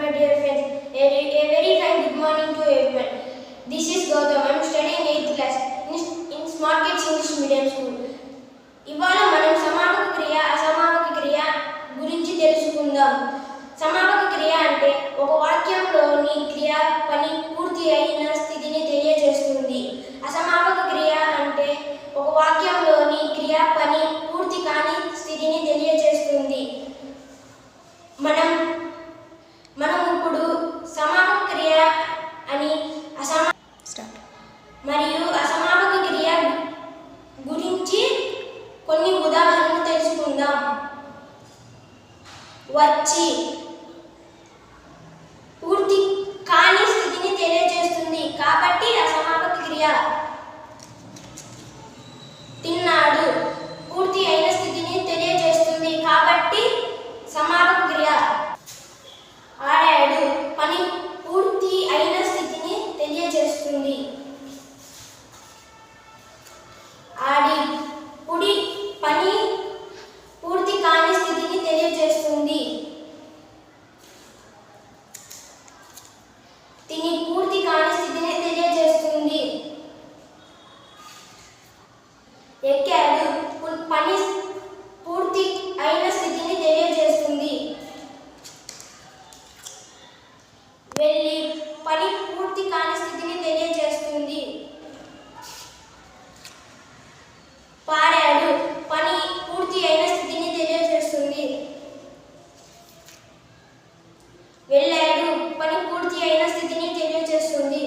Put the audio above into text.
my dear friends. A, a very fine good morning to everyone. This is Gautam. I am studying 8th class in, in Smart Kids English Medium School. ఇవాళ మనం సమాపక క్రియ అసమాపక క్రియ గురించి తెలుసుకుందాం సమాపక క్రియ అంటే ఒక వాక్యంలోని క్రియ పని పూర్తి అయిన స్థితిని తెలియజేస్తుంది అసమాపక క్రియ అంటే ఒక వాక్యంలోని క్రియ పని పూర్తి కాని స్థితిని తెలియ వచ్చి పని పూర్తి అయిన స్థితిని తెలియజేస్తుంది. పని పూర్తి కాని స్థితిని తెలియజేస్తుంది. పాడాడు. పని పూర్తి అయిన స్థితిని తెలియజేస్తుంది. వెళ్ళాడు. పని పూర్తి అయిన స్థితిని తెలియజేస్తుంది.